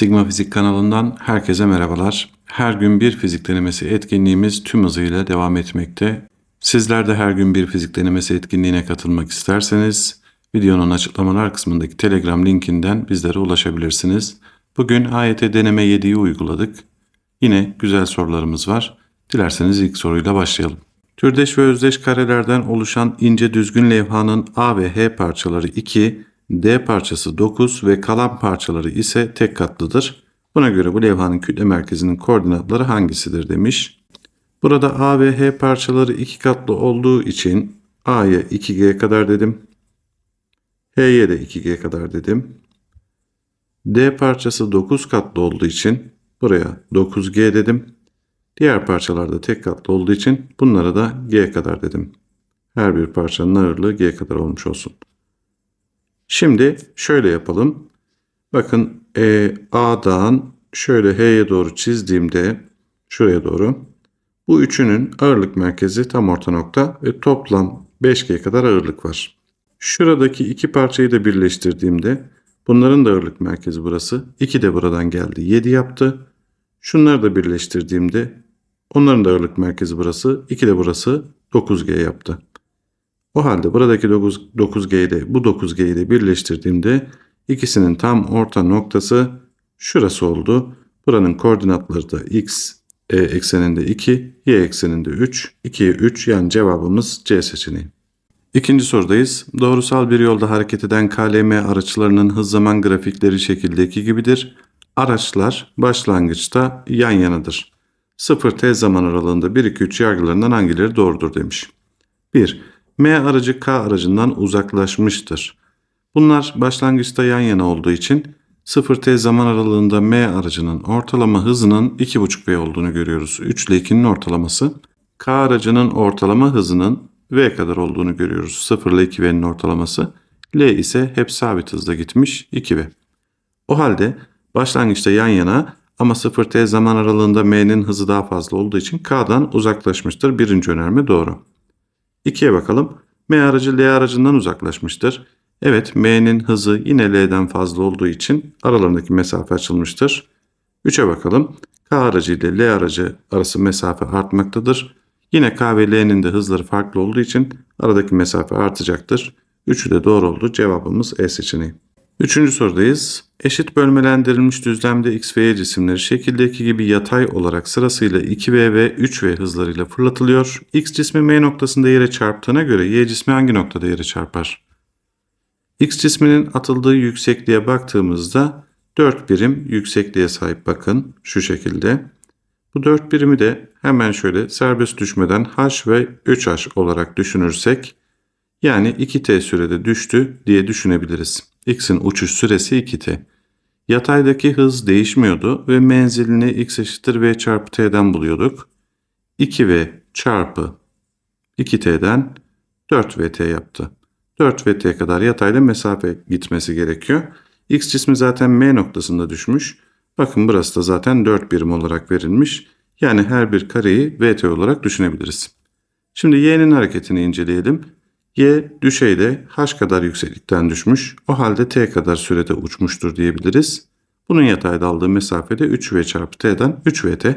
Sigma Fizik kanalından herkese merhabalar. Her gün bir fizik denemesi etkinliğimiz tüm hızıyla devam etmekte. Sizler de her gün bir fizik denemesi etkinliğine katılmak isterseniz videonun açıklamalar kısmındaki Telegram linkinden bizlere ulaşabilirsiniz. Bugün AYT deneme 7'yi uyguladık. Yine güzel sorularımız var. Dilerseniz ilk soruyla başlayalım. Türdeş ve özdeş karelerden oluşan ince düzgün levhanın A ve H parçaları 2, D parçası 9 ve kalan parçaları ise tek katlıdır. Buna göre bu levhanın kütle merkezinin koordinatları hangisidir demiş. Burada A ve H parçaları iki katlı olduğu için A'ya 2G kadar dedim. H'ye de 2G kadar dedim. D parçası 9 katlı olduğu için buraya 9G dedim. Diğer parçalarda tek katlı olduğu için bunlara da G kadar dedim. Her bir parçanın ağırlığı G kadar olmuş olsun. Şimdi şöyle yapalım. Bakın e, A'dan şöyle H'ye doğru çizdiğimde şuraya doğru bu üçünün ağırlık merkezi tam orta nokta ve toplam 5G kadar ağırlık var. Şuradaki iki parçayı da birleştirdiğimde bunların da ağırlık merkezi burası. 2 de buradan geldi 7 yaptı. Şunları da birleştirdiğimde onların da ağırlık merkezi burası. 2 de burası 9G yaptı. O halde buradaki 9, 9G ile bu 9G'yi de birleştirdiğimde ikisinin tam orta noktası şurası oldu. Buranın koordinatları da x e, ekseninde 2, y ekseninde 3, 2'ye 3 yani cevabımız C seçeneği. İkinci sorudayız. Doğrusal bir yolda hareket eden KLM araçlarının hız zaman grafikleri şekildeki gibidir. Araçlar başlangıçta yan yanadır. 0 t zaman aralığında 1-2-3 yargılarından hangileri doğrudur demiş. 1. M aracı K aracından uzaklaşmıştır. Bunlar başlangıçta yan yana olduğu için 0t zaman aralığında M aracının ortalama hızının 2,5v olduğunu görüyoruz. 3 ile 2'nin ortalaması. K aracının ortalama hızının v kadar olduğunu görüyoruz. 0 ile 2v'nin ortalaması. L ise hep sabit hızda gitmiş 2v. O halde başlangıçta yan yana ama 0t zaman aralığında M'nin hızı daha fazla olduğu için K'dan uzaklaşmıştır. Birinci önerme doğru. 2'ye bakalım. M aracı L aracından uzaklaşmıştır. Evet M'nin hızı yine L'den fazla olduğu için aralarındaki mesafe açılmıştır. 3'e bakalım. K aracı ile L aracı arası mesafe artmaktadır. Yine K ve L'nin de hızları farklı olduğu için aradaki mesafe artacaktır. 3'ü de doğru oldu. Cevabımız E seçeneği. Üçüncü sorudayız. Eşit bölmelendirilmiş düzlemde x ve y cisimleri şekildeki gibi yatay olarak sırasıyla 2v ve 3v hızlarıyla fırlatılıyor. x cismi m noktasında yere çarptığına göre y cismi hangi noktada yere çarpar? x cisminin atıldığı yüksekliğe baktığımızda 4 birim yüksekliğe sahip bakın şu şekilde. Bu 4 birimi de hemen şöyle serbest düşmeden h ve 3h olarak düşünürsek yani 2t sürede düştü diye düşünebiliriz. X'in uçuş süresi 2t. Yataydaki hız değişmiyordu ve menzilini x eşittir v çarpı t'den buluyorduk. 2v çarpı 2t'den 4vt yaptı. 4vt kadar yatayda mesafe gitmesi gerekiyor. x cismi zaten m noktasında düşmüş. Bakın burası da zaten 4 birim olarak verilmiş. Yani her bir kareyi vt olarak düşünebiliriz. Şimdi y'nin hareketini inceleyelim. Y düşeyde h kadar yükseklikten düşmüş. O halde t kadar sürede uçmuştur diyebiliriz. Bunun yatayda aldığı mesafede 3v çarpı t'den 3vt.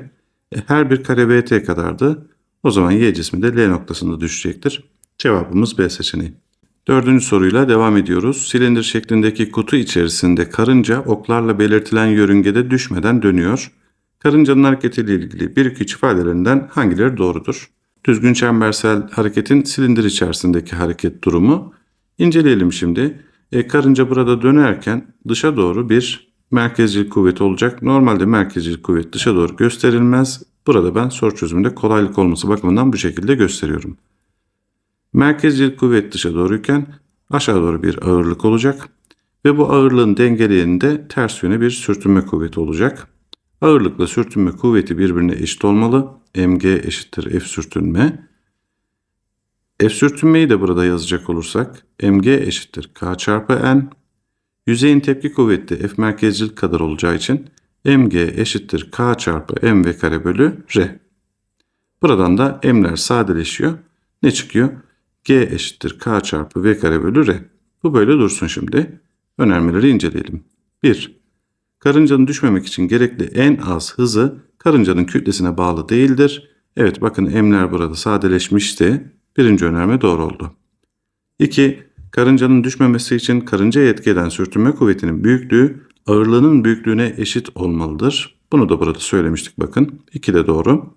E, her bir kare vt kadardı. O zaman y cismi de L noktasında düşecektir. Cevabımız B seçeneği. Dördüncü soruyla devam ediyoruz. Silindir şeklindeki kutu içerisinde karınca oklarla belirtilen yörüngede düşmeden dönüyor. Karıncanın hareketiyle ilgili bir iki ifadelerinden hangileri doğrudur? Düzgün çembersel hareketin silindir içerisindeki hareket durumu. İnceleyelim şimdi. E, karınca burada dönerken dışa doğru bir merkezcil kuvvet olacak. Normalde merkezcil kuvvet dışa doğru gösterilmez. Burada ben soru çözümünde kolaylık olması bakımından bu şekilde gösteriyorum. Merkezcil kuvvet dışa doğruyken aşağı doğru bir ağırlık olacak ve bu ağırlığın dengeleyeninde ters yöne bir sürtünme kuvveti olacak. Ağırlıkla sürtünme kuvveti birbirine eşit olmalı. Mg eşittir f sürtünme. F sürtünmeyi de burada yazacak olursak mg eşittir k çarpı n. Yüzeyin tepki kuvveti f merkezcil kadar olacağı için mg eşittir k çarpı m v kare bölü r. Buradan da m'ler sadeleşiyor. Ne çıkıyor? g eşittir k çarpı v kare bölü r. Bu böyle dursun şimdi. Önermeleri inceleyelim. 1. karıncanın düşmemek için gerekli en az hızı karıncanın kütlesine bağlı değildir. Evet bakın emler burada sadeleşmişti. Birinci önerme doğru oldu. 2. Karıncanın düşmemesi için karıncaya etki eden sürtünme kuvvetinin büyüklüğü ağırlığının büyüklüğüne eşit olmalıdır. Bunu da burada söylemiştik bakın. 2 de doğru.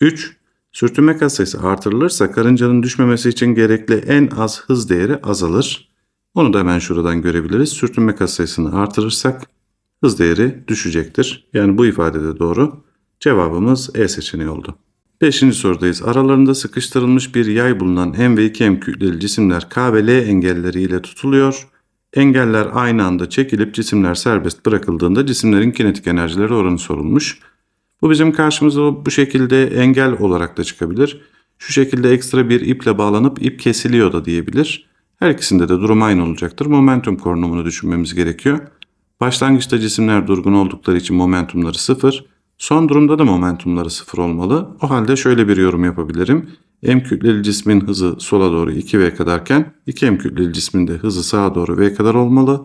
3. Sürtünme katsayısı artırılırsa karıncanın düşmemesi için gerekli en az hız değeri azalır. Onu da hemen şuradan görebiliriz. Sürtünme katsayısını artırırsak hız değeri düşecektir. Yani bu ifade de doğru. Cevabımız E seçeneği oldu. Beşinci sorudayız. Aralarında sıkıştırılmış bir yay bulunan M ve 2M kütleli cisimler K ve L engelleriyle tutuluyor. Engeller aynı anda çekilip cisimler serbest bırakıldığında cisimlerin kinetik enerjileri oranı sorulmuş. Bu bizim karşımıza bu şekilde engel olarak da çıkabilir. Şu şekilde ekstra bir iple bağlanıp ip kesiliyor da diyebilir. Her ikisinde de durum aynı olacaktır. Momentum korunumunu düşünmemiz gerekiyor. Başlangıçta cisimler durgun oldukları için momentumları sıfır. Son durumda da momentumları sıfır olmalı. O halde şöyle bir yorum yapabilirim. M kütleli cismin hızı sola doğru 2v kadarken 2m kütleli cismin de hızı sağa doğru v kadar olmalı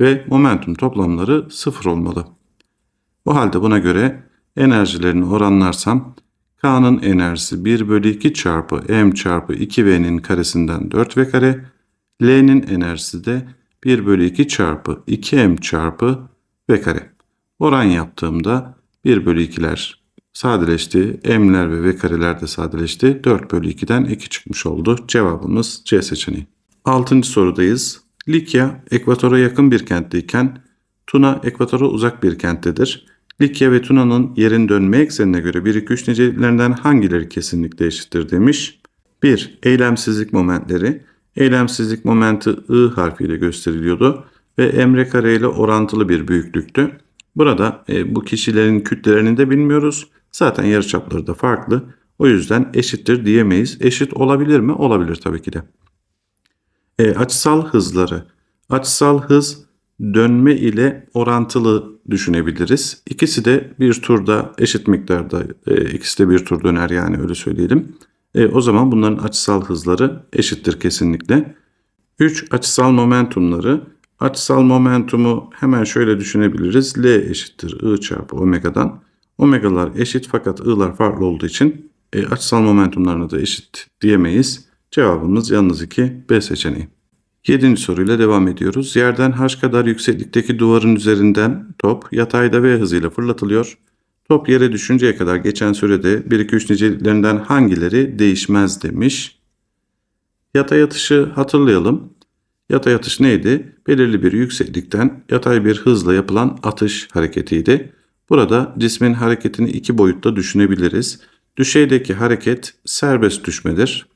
ve momentum toplamları sıfır olmalı. O halde buna göre enerjilerini oranlarsam K'nın enerjisi 1 bölü 2 çarpı M çarpı 2V'nin karesinden 4V kare. L'nin enerjisi de 1 bölü 2 çarpı 2M çarpı V kare. Oran yaptığımda 1 bölü 2'ler sadeleşti. M'ler ve V kareler de sadeleşti. 4 bölü 2'den 2 çıkmış oldu. Cevabımız C seçeneği. 6. sorudayız. Likya ekvatora yakın bir kentteyken Tuna ekvatora uzak bir kenttedir. Likya ve Tuna'nın yerin dönme eksenine göre 1 2 3 niceliklerinden hangileri kesinlikle eşittir demiş. 1. Eylemsizlik momentleri. Eylemsizlik momenti I harfiyle gösteriliyordu ve emre kare orantılı bir büyüklüktü. Burada e, bu kişilerin kütlelerini de bilmiyoruz. Zaten yarıçapları da farklı. O yüzden eşittir diyemeyiz. Eşit olabilir mi? Olabilir tabii ki de. E, açısal hızları. Açısal hız dönme ile orantılı düşünebiliriz. İkisi de bir turda eşit miktarda, e, ikisi de bir tur döner yani öyle söyleyelim. E, o zaman bunların açısal hızları eşittir kesinlikle. 3 açısal momentumları. Açısal momentumu hemen şöyle düşünebiliriz. L eşittir I çarpı omega'dan. Omegalar eşit fakat I'lar farklı olduğu için e, açısal momentumlarına da eşit diyemeyiz. Cevabımız yalnız 2 B seçeneği. Yedinci soruyla devam ediyoruz. Yerden h kadar yükseklikteki duvarın üzerinden top yatayda v hızıyla fırlatılıyor. Top yere düşünceye kadar geçen sürede 1-2-3 niceliklerinden hangileri değişmez demiş. Yatay atışı hatırlayalım. Yatay atış neydi? Belirli bir yükseklikten yatay bir hızla yapılan atış hareketiydi. Burada cismin hareketini iki boyutta düşünebiliriz. Düşeydeki hareket serbest düşmedir.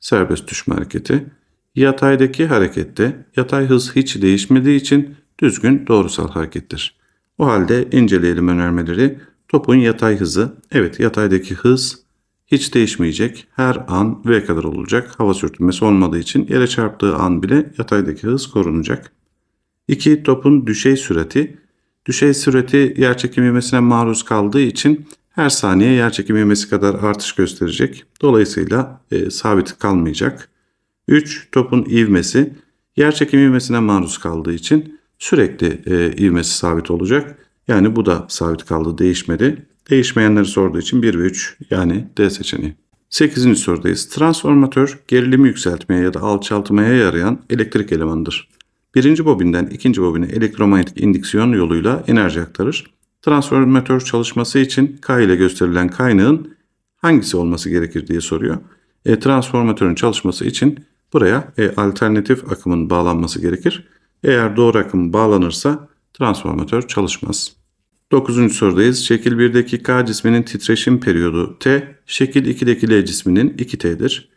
Serbest düşme hareketi. Yataydaki harekette yatay hız hiç değişmediği için düzgün doğrusal harekettir. O halde inceleyelim önermeleri. Topun yatay hızı, evet yataydaki hız hiç değişmeyecek. Her an v kadar olacak. Hava sürtünmesi olmadığı için yere çarptığı an bile yataydaki hız korunacak. 2. Topun düşey sürati. Düşey sürati yerçekim ivmesine maruz kaldığı için her saniye yerçekim ivmesi kadar artış gösterecek. Dolayısıyla e, sabit kalmayacak. 3. Topun ivmesi yerçekim ivmesine maruz kaldığı için sürekli e, ivmesi sabit olacak. Yani bu da sabit kaldı değişmedi. Değişmeyenleri sorduğu için 1 ve 3 yani D seçeneği. 8. sorudayız. Transformatör gerilimi yükseltmeye ya da alçaltmaya yarayan elektrik elemanıdır. Birinci bobinden ikinci bobine elektromanyetik indüksiyon yoluyla enerji aktarır. Transformatör çalışması için K ile gösterilen kaynağın hangisi olması gerekir diye soruyor. E, transformatörün çalışması için buraya e, alternatif akımın bağlanması gerekir. Eğer doğru akım bağlanırsa transformatör çalışmaz. 9. sorudayız. Şekil 1'deki K cisminin titreşim periyodu T, şekil 2'deki L cisminin 2T'dir.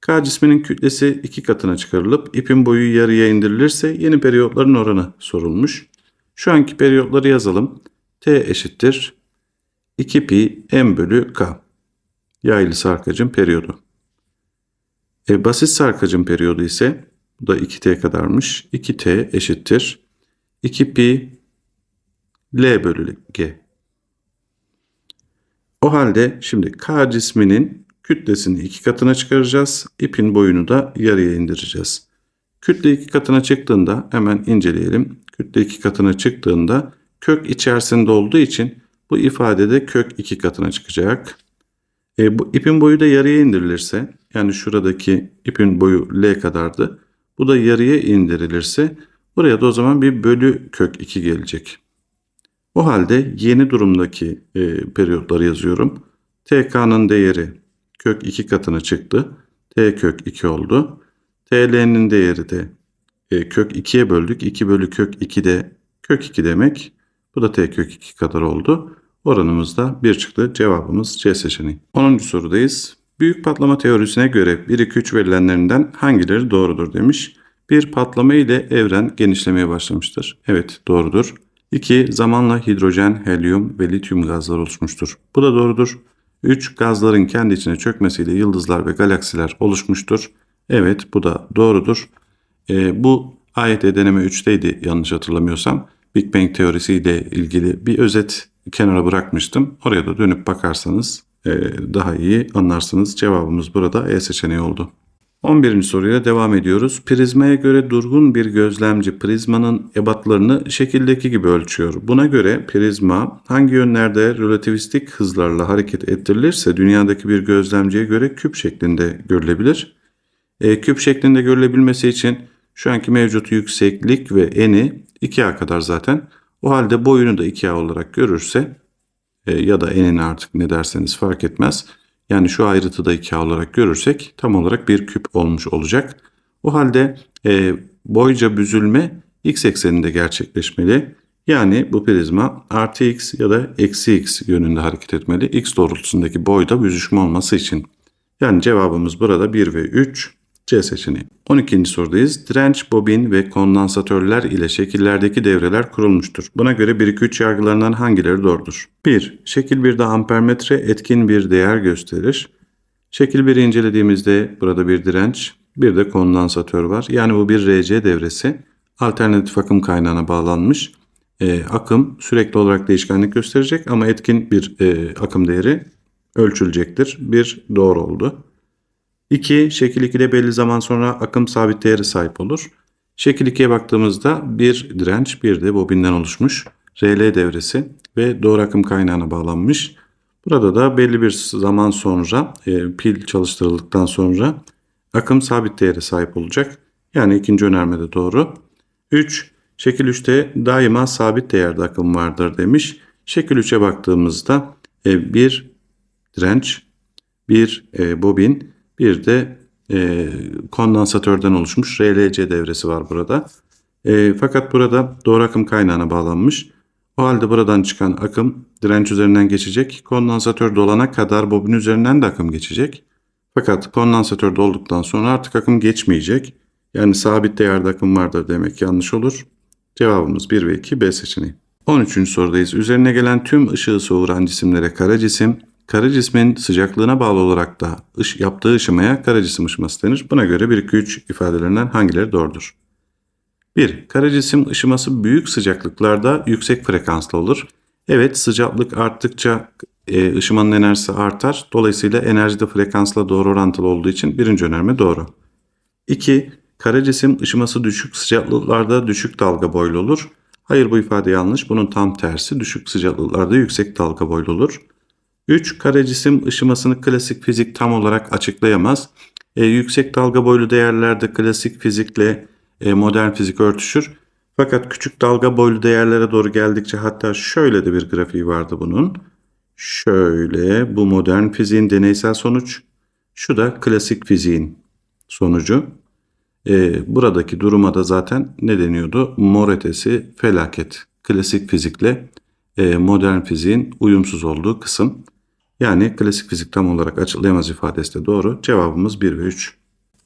K cisminin kütlesi 2 katına çıkarılıp ipin boyu yarıya indirilirse yeni periyotların oranı sorulmuş. Şu anki periyotları yazalım. T eşittir 2 pi m bölü K. Yaylı sarkacın periyodu. E, basit sarkacın periyodu ise bu da 2t kadarmış. 2t eşittir. 2 pi L bölü G. O halde şimdi K cisminin kütlesini iki katına çıkaracağız. İpin boyunu da yarıya indireceğiz. Kütle iki katına çıktığında hemen inceleyelim. kütle 2 katına çıktığında kök içerisinde olduğu için bu ifadede kök 2 katına çıkacak. E, bu ipin boyu da yarıya indirilirse yani şuradaki ipin boyu L kadardı. Bu da yarıya indirilirse buraya da o zaman bir bölü kök 2 gelecek. O halde yeni durumdaki e, periyotları yazıyorum. TK'nın değeri kök 2 katına çıktı. T kök 2 oldu. TL'nin değeri de e, kök 2'ye böldük. 2 bölü kök 2 de kök 2 demek. Bu da T kök 2 kadar oldu. Oranımızda 1 çıktı. Cevabımız C seçeneği. 10. sorudayız. Büyük patlama teorisine göre 1 2 3 verilenlerinden hangileri doğrudur demiş. Bir patlama ile evren genişlemeye başlamıştır. Evet doğrudur. 2. Zamanla hidrojen, helyum ve lityum gazlar oluşmuştur. Bu da doğrudur. 3. Gazların kendi içine çökmesiyle yıldızlar ve galaksiler oluşmuştur. Evet bu da doğrudur. E, bu AYT deneme 3'teydi yanlış hatırlamıyorsam. Big Bang teorisiyle ilgili bir özet kenara bırakmıştım. Oraya da dönüp bakarsanız daha iyi anlarsınız. Cevabımız burada E seçeneği oldu. 11. soruyla devam ediyoruz. Prizmaya göre durgun bir gözlemci prizmanın ebatlarını şekildeki gibi ölçüyor. Buna göre prizma hangi yönlerde relativistik hızlarla hareket ettirilirse dünyadaki bir gözlemciye göre küp şeklinde görülebilir. E, küp şeklinde görülebilmesi için şu anki mevcut yükseklik ve eni 2A kadar zaten. O halde boyunu da 2A olarak görürse e, ya da enini artık ne derseniz fark etmez. Yani şu ayrıtıda 2A olarak görürsek tam olarak bir küp olmuş olacak. O halde e, boyca büzülme x ekseninde gerçekleşmeli. Yani bu prizma artı x ya da eksi x yönünde hareket etmeli. x doğrultusundaki boyda büzüşme olması için. Yani cevabımız burada 1 ve 3 C seçeneği. 12. sorudayız. Direnç, bobin ve kondansatörler ile şekillerdeki devreler kurulmuştur. Buna göre 1-2-3 yargılarından hangileri doğrudur? 1. Şekil 1'de ampermetre etkin bir değer gösterir. Şekil 1'i incelediğimizde burada bir direnç, bir de kondansatör var. Yani bu bir RC devresi. Alternatif akım kaynağına bağlanmış. E, akım sürekli olarak değişkenlik gösterecek ama etkin bir e, akım değeri ölçülecektir. Bir doğru oldu. 2. Şekil 2'de belli zaman sonra akım sabit değeri sahip olur. Şekil 2'ye baktığımızda bir direnç bir de bobinden oluşmuş RL devresi ve doğru akım kaynağına bağlanmış. Burada da belli bir zaman sonra e, pil çalıştırıldıktan sonra akım sabit değeri sahip olacak. Yani ikinci önermede doğru. 3. Şekil 3'te daima sabit değerde akım vardır demiş. Şekil 3'e baktığımızda e, bir direnç, bir e, bobin bir de e, kondansatörden oluşmuş RLC devresi var burada. E, fakat burada doğru akım kaynağına bağlanmış. O halde buradan çıkan akım direnç üzerinden geçecek. Kondansatör dolana kadar bobin üzerinden de akım geçecek. Fakat kondansatör dolduktan sonra artık akım geçmeyecek. Yani sabit değerde akım vardır demek yanlış olur. Cevabımız 1 ve 2 B seçeneği. 13. sorudayız. Üzerine gelen tüm ışığı soğuran cisimlere kara cisim, Kara cismin sıcaklığına bağlı olarak da ış, yaptığı ışımaya kara cisim ışıması denir. Buna göre 1-2-3 ifadelerinden hangileri doğrudur? 1. Kara cisim ışıması büyük sıcaklıklarda yüksek frekanslı olur. Evet sıcaklık arttıkça e, ışımanın enerjisi artar. Dolayısıyla enerji de frekansla doğru orantılı olduğu için birinci önerme doğru. 2. Kara cisim ışıması düşük sıcaklıklarda düşük dalga boylu olur. Hayır bu ifade yanlış. Bunun tam tersi düşük sıcaklıklarda yüksek dalga boylu olur. 3. Kare cisim ışımasını klasik fizik tam olarak açıklayamaz. E, yüksek dalga boylu değerlerde klasik fizikle e, modern fizik örtüşür. Fakat küçük dalga boylu değerlere doğru geldikçe hatta şöyle de bir grafiği vardı bunun. Şöyle bu modern fiziğin deneysel sonuç. Şu da klasik fiziğin sonucu. E, buradaki duruma da zaten ne deniyordu? Mor ötesi felaket. Klasik fizikle e, modern fiziğin uyumsuz olduğu kısım. Yani klasik fizik tam olarak açıklayamaz ifadesi de doğru. Cevabımız 1 ve 3.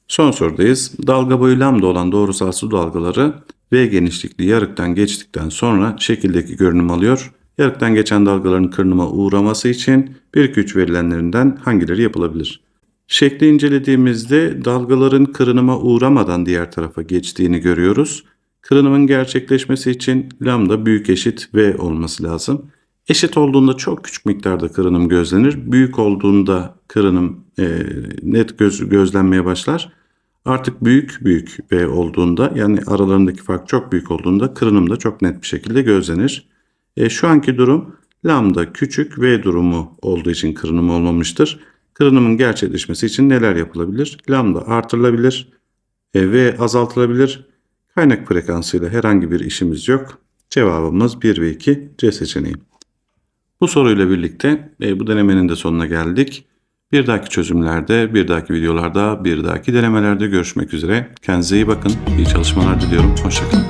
Son sorudayız. Dalga boyu lambda olan doğrusal su dalgaları V genişlikli yarıktan geçtikten sonra şekildeki görünüm alıyor. Yarıktan geçen dalgaların kırınıma uğraması için 1-2-3 verilenlerinden hangileri yapılabilir? Şekli incelediğimizde dalgaların kırınıma uğramadan diğer tarafa geçtiğini görüyoruz. Kırınımın gerçekleşmesi için lambda büyük eşit V olması lazım. Eşit olduğunda çok küçük miktarda kırınım gözlenir. Büyük olduğunda kırınım e, net göz, gözlenmeye başlar. Artık büyük büyük V olduğunda yani aralarındaki fark çok büyük olduğunda kırınım da çok net bir şekilde gözlenir. E, şu anki durum lambda küçük V durumu olduğu için kırınım olmamıştır. Kırınımın gerçekleşmesi için neler yapılabilir? Lambda artırılabilir, e, V azaltılabilir. Kaynak frekansıyla herhangi bir işimiz yok. Cevabımız 1 ve 2 C seçeneği. Bu soruyla birlikte e, bu denemenin de sonuna geldik. Bir dahaki çözümlerde, bir dahaki videolarda, bir dahaki denemelerde görüşmek üzere. Kendinize iyi bakın. İyi çalışmalar diliyorum. Hoşçakalın.